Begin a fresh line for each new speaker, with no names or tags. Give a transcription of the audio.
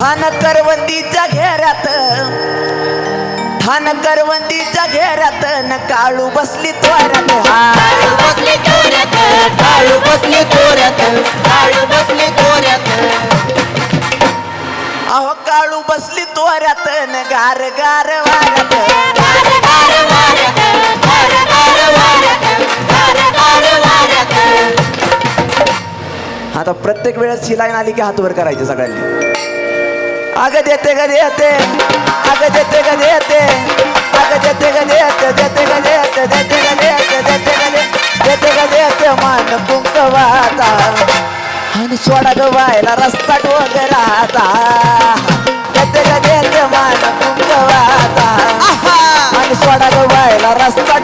ठाण करवंदीच्या घेऱ्यात ठाण करवंदीच्या घेऱ्यात न काळू बसली त्वऱ्यात
काळू बसली चोऱ्यात काळू बसली चोऱ्यात काळू बसली चोऱ्यात
अहो काळू बसली त्वऱ्यात न गार गार वाऱ्यात
गार गार वाऱ्यात गार गार वाऱ्यात गार गार वाऱ्यात
आता प्रत्येक वेळेस ही लाईन आली की हात वर करायचे सगळ्यांनी. अग देते ग देते अग देते ग देते अग देते ग देते देते ग देते देते ग देते देते ग देते ग देते मान कुंकवाचा आणि सोडा ग व्हायला रस्ता डोंगराचा देते ग देते मान कुंकवाचा आणि सोडा ग व्हायला रस्ता